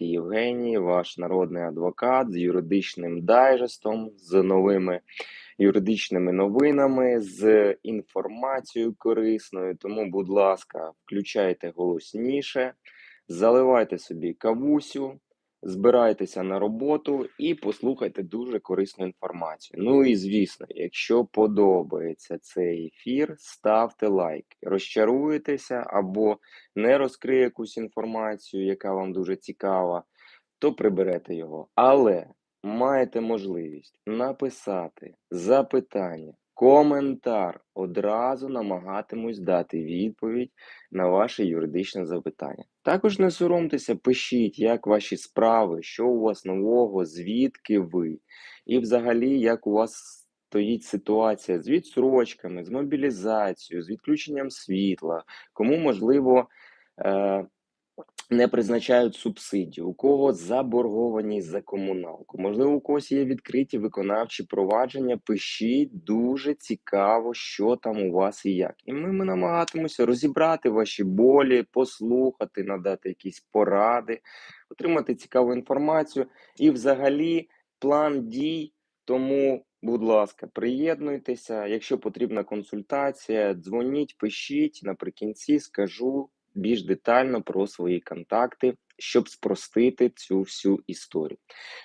Ковальський Євгеній, ваш народний адвокат з юридичним дайжестом, з новими юридичними новинами, з інформацією корисною. Тому, будь ласка, включайте голосніше, заливайте собі кавусю, збирайтеся на роботу і послухайте дуже корисну інформацію. Ну і звісно, якщо подобається цей ефір, ставте лайк, розчаруєтеся або не розкриє якусь інформацію, яка вам дуже цікава, то приберете його. Але маєте можливість написати запитання, коментар. Одразу намагатимусь дати відповідь на ваше юридичне запитання. Також не соромтеся, пишіть, як ваші справи, що у вас нового, звідки ви, і взагалі, як у вас стоїть ситуація з відсрочками, з мобілізацією, з відключенням світла, кому можливо. Е не призначають субсидію, у кого заборгованість за комуналку. Можливо, у когось є відкриті виконавчі провадження. Пишіть дуже цікаво, що там у вас і як. І ми, ми намагатимося розібрати ваші болі, послухати, надати якісь поради, отримати цікаву інформацію і, взагалі, план дій. Тому, будь ласка, приєднуйтеся. Якщо потрібна консультація, дзвоніть, пишіть наприкінці, скажу більш детально про свої контакти, щоб спростити цю всю історію.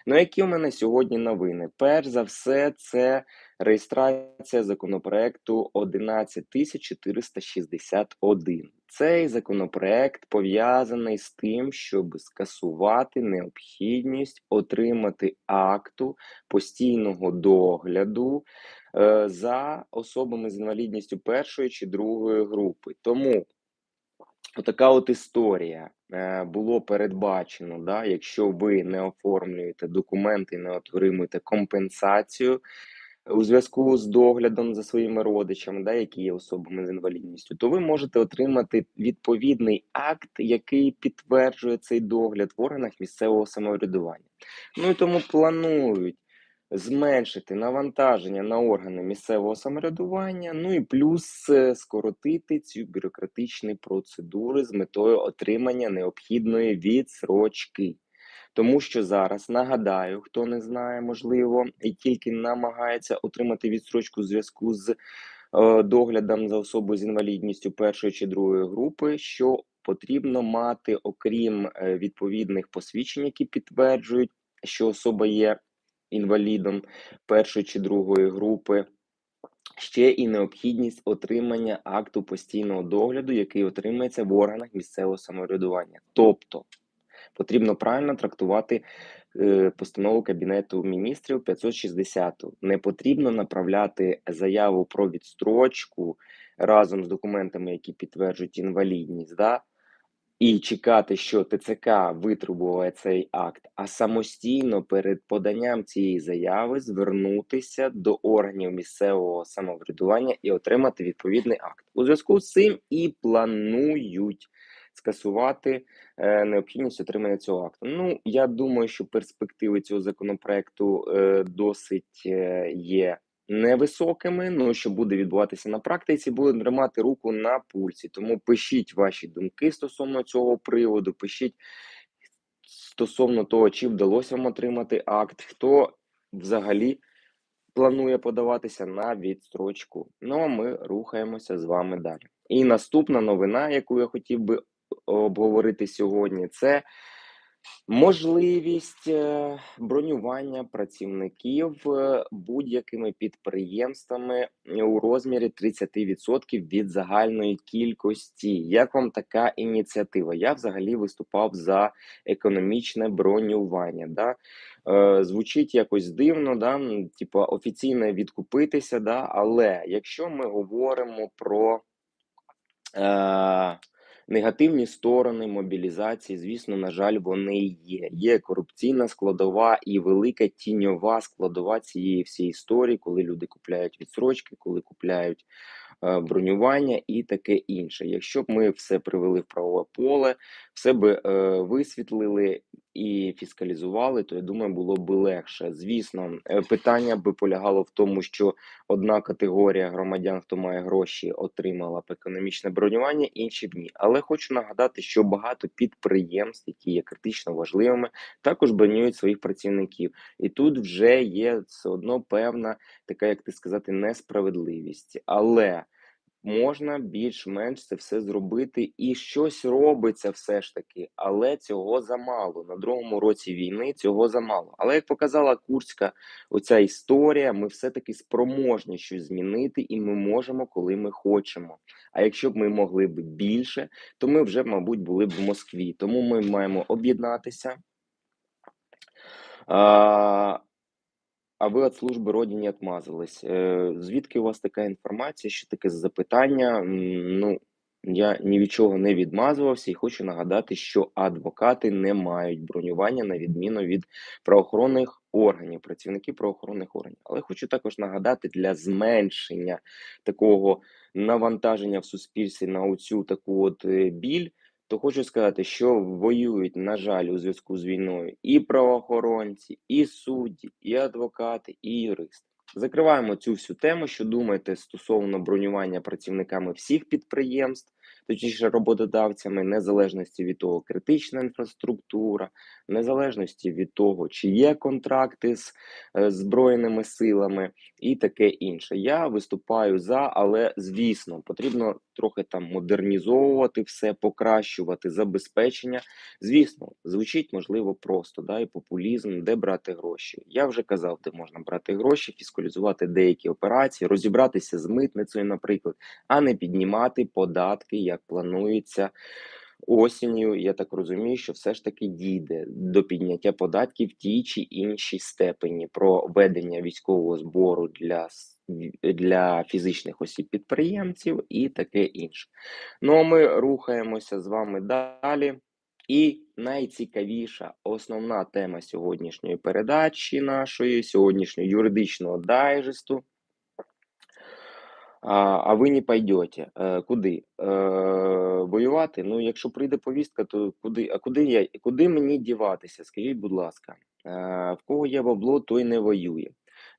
Ну, які у мене сьогодні новини? Перш за все, це реєстрація законопроекту 11461. Цей законопроект пов'язаний з тим, щоб скасувати необхідність отримати акту постійного догляду е, за особами з інвалідністю першої чи другої групи. Тому Отака от історія е, було передбачено, да, якщо ви не оформлюєте документи, не отримуєте компенсацію у зв'язку з доглядом за своїми родичами, да, які є особами з інвалідністю, то ви можете отримати відповідний акт, який підтверджує цей догляд в органах місцевого самоврядування. Ну і тому планують зменшити навантаження на органи місцевого самоврядування, ну і плюс е, скоротити ці бюрократичні процедури з метою отримання необхідної відсрочки. Тому що зараз нагадаю, хто не знає, можливо, і тільки намагається отримати відсрочку в зв'язку з е, доглядом за особою з інвалідністю першої чи другої групи, що потрібно мати, окрім е, відповідних посвідчень, які підтверджують, що особа є інвалідом першої чи другої групи. Ще і необхідність отримання акту постійного догляду, який отримається в органах місцевого самоврядування. Тобто потрібно правильно трактувати е, постанову Кабінету міністрів 560. Не потрібно направляти заяву про відстрочку разом з документами, які підтверджують інвалідність. Да? І чекати, що ТЦК витребує цей акт, а самостійно перед поданням цієї заяви звернутися до органів місцевого самоврядування і отримати відповідний акт. У зв'язку з цим і планують скасувати е, необхідність отримання цього акту. Ну я думаю, що перспективи цього законопроекту е, досить е, є невисокими. Ну що буде відбуватися на практиці, буде тримати руку на пульсі. Тому пишіть ваші думки стосовно цього приводу. Пишіть стосовно того, чи вдалося вам отримати акт, хто взагалі планує подаватися на відстрочку. Ну а ми рухаємося з вами далі. І наступна новина, яку я хотів би обговорити сьогодні, це Можливість е, бронювання працівників е, будь-якими підприємствами у розмірі 30% від загальної кількості. Як вам така ініціатива? Я взагалі виступав за економічне бронювання. Да? Е, Звучить якось дивно, да? типу офіційно відкупитися, да? але якщо ми говоримо про. Негативні сторони мобілізації, звісно, на жаль, вони є. Є корупційна складова і велика тіньова складова цієї всієї історії, коли люди купляють відсрочки, коли купляють бронювання і таке інше. Якщо б ми все привели в правове поле, все би е, висвітлили. і фіскалізували, то я думаю, було б легше. Звісно, е, питання би полягало в тому, що одна категорія громадян, хто має гроші, отримала б економічне бронювання, інші б ні. Але хочу нагадати, що багато підприємств, які є критично важливими, також бронюють своїх працівників. І тут вже є все одно певна така, як ти сказати, несправедливість. Але можна більш-менш це все зробити, і щось робиться все ж таки, але цього замало. На другому році війни цього замало. Але як показала Курська оця історія, ми все-таки спроможні щось змінити, і ми можемо, коли ми хочемо. А якщо б ми могли б більше, то ми вже, мабуть, були б в Москві. Тому ми маємо об'єднатися. А ви від служби родині отмазались. Е, Звідки у вас така інформація? Що таке запитання? Ну, я ні від чого не відмазувався і хочу нагадати, що адвокати не мають бронювання на відміну від правоохоронних органів, працівників правоохоронних органів. Але хочу також нагадати для зменшення такого навантаження в суспільстві на оцю таку от е, біль. То хочу сказати, що воюють, на жаль, у зв'язку з війною і правоохоронці, і судді, і адвокати, і юристи. Закриваємо цю всю тему. Що думаєте стосовно бронювання працівниками всіх підприємств, точніше роботодавцями, незалежності від того, критична інфраструктура, незалежності від того, чи є контракти з е, збройними силами і таке інше. Я виступаю за, але звісно, потрібно трохи там модернізовувати все, покращувати забезпечення. Звісно, звучить можливо просто, да, і популізм, де брати гроші. Я вже казав, де можна брати гроші, фіскалізувати деякі операції, розібратися з митницею, наприклад, а не піднімати податки, як планується. Осінню, я так розумію, що все ж таки дійде до підняття податків в тій чи іншій степені про ведення військового збору для для фізичних осіб підприємців і таке інше. Ну а ми рухаємося з вами далі. І найцікавіша основна тема сьогоднішньої передачі нашої, сьогоднішнього юридичного дайджесту. А, ви не пойдете. Е, куди? Е, воювати? Ну, якщо прийде повістка, то куди? А куди я? Куди мені діватися? Скажіть, будь ласка, е, в кого є бабло, той не воює.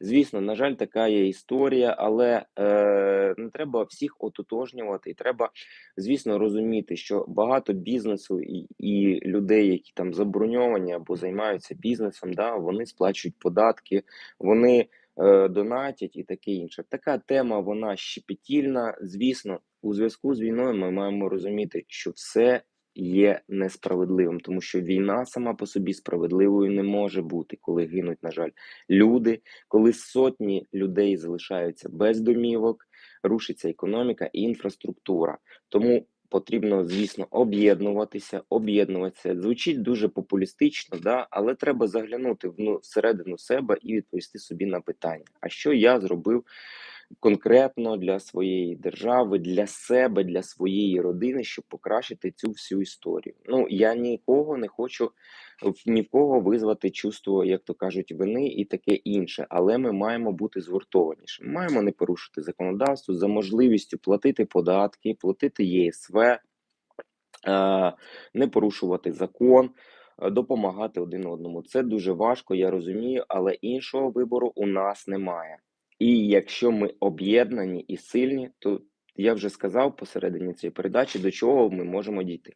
Звісно, на жаль, така є історія, але е, не треба всіх ототожнювати. І треба, звісно, розуміти, що багато бізнесу і, і людей, які там заброньовані або займаються бізнесом, да, вони сплачують податки, вони донатять і таке інше. Така тема вона щепетільна. Звісно, у зв'язку з війною ми маємо розуміти, що все є несправедливим, тому що війна сама по собі справедливою не може бути, коли гинуть, на жаль, люди, коли сотні людей залишаються без домівок, рушиться економіка і інфраструктура. Тому потрібно, звісно, об'єднуватися, об'єднуватися. Звучить дуже популістично, да, але треба заглянути вну- всередину себе і відповісти собі на питання: а що я зробив конкретно для своєї держави, для себе, для своєї родини, щоб покращити цю всю історію. Ну я нікого не хочу ні в кого визвати чувство, як то кажуть, вини і таке інше. Але ми маємо бути згуртованішими. Маємо не порушити законодавство за можливістю платити податки, платити ЄСВ, не порушувати закон. Допомагати один одному це дуже важко, я розумію, але іншого вибору у нас немає. І якщо ми об'єднані і сильні, то я вже сказав посередині цієї передачі, до чого ми можемо дійти.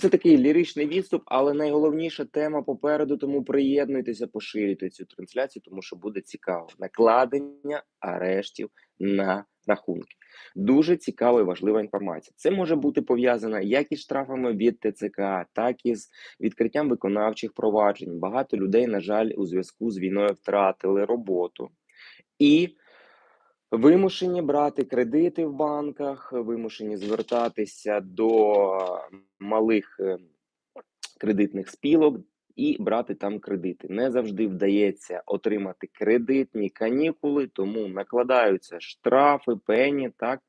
Це такий ліричний відступ, але найголовніша тема попереду. Тому приєднуйтеся, поширюйте цю трансляцію, тому що буде цікаво. Накладення арештів на рахунки. Дуже цікава і важлива інформація. Це може бути пов'язано як із штрафами від ТЦК, так і з відкриттям виконавчих проваджень. Багато людей, на жаль, у зв'язку з війною втратили роботу і вимушені брати кредити в банках, вимушені звертатися до малих е, кредитних спілок і брати там кредити. Не завжди вдається отримати кредитні канікули, тому накладаються штрафи, пені, так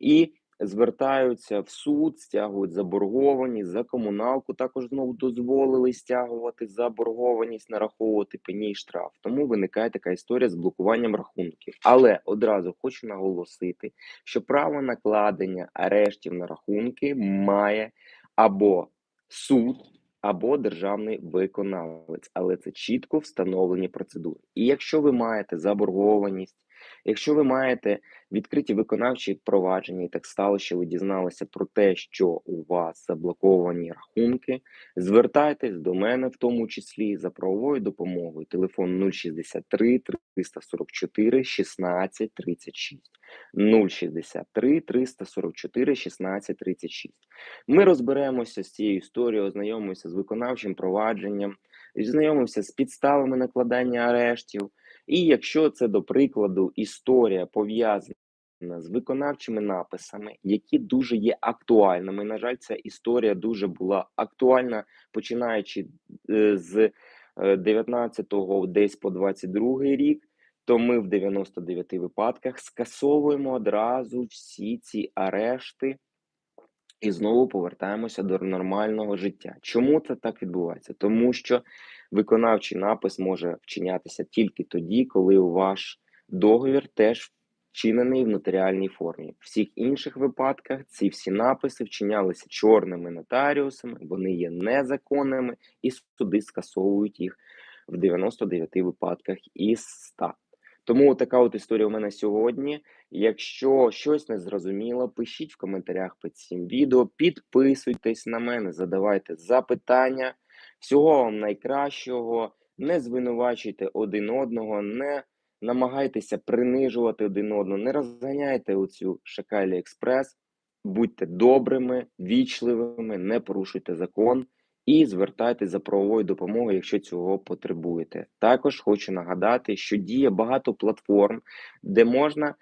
і звертаються в суд, стягують заборгованість за комуналку. Також знову дозволили стягувати заборгованість, нараховувати пені і штраф. Тому виникає така історія з блокуванням рахунків. Але одразу хочу наголосити, що право накладення арештів на рахунки має або суд, або державний виконавець, але це чітко встановлені процедури. І якщо ви маєте заборгованість, якщо ви маєте відкриті виконавчі провадження, і так стало, що ви дізналися про те, що у вас заблоковані рахунки, звертайтесь до мене, в тому числі за правовою допомогою. Телефон 063 344 16 36. 063 344 16 36. Ми розберемося з цією історією, ознайомимося з виконавчим провадженням, знайомимося з підставами накладання арештів. І якщо це, до прикладу, історія пов'язана з виконавчими написами, які дуже є актуальними. На жаль, ця історія дуже була актуальна, починаючи е, з 19-го десь по 22 рік. То ми в 99 випадках скасовуємо одразу всі ці арешти і знову повертаємося до нормального життя. Чому це так відбувається? Тому що виконавчий напис може вчинятися тільки тоді, коли ваш договір теж вчинений в нотаріальній формі. В всіх інших випадках ці всі написи вчинялися чорними нотаріусами, вони є незаконними, і суди скасовують їх в 99 випадках із 100. Тому така от історія у мене сьогодні. Якщо щось не зрозуміло, пишіть в коментарях під цим відео, підписуйтесь на мене, задавайте запитання. Всього вам найкращого, не звинувачуйте один одного, не намагайтеся принижувати один одного, не розганяйте оцю шакалі експрес, будьте добрими, вічливими, не порушуйте закон і звертайтеся за правовою допомогою, якщо цього потребуєте. Також хочу нагадати, що діє багато платформ, де можна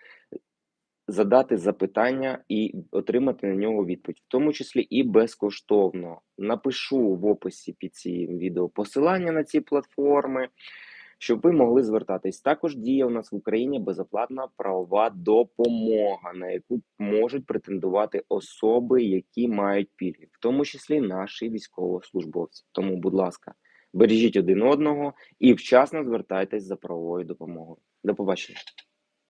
задати запитання і отримати на нього відповідь, в тому числі і безкоштовно. Напишу в описі під цим відео посилання на ці платформи. Щоб ви могли звертатись, також діє у нас в Україні безоплатна правова допомога, на яку можуть претендувати особи, які мають пільги, в тому числі наші військовослужбовці. Тому, будь ласка, бережіть один одного і вчасно звертайтесь за правовою допомогою. До побачення.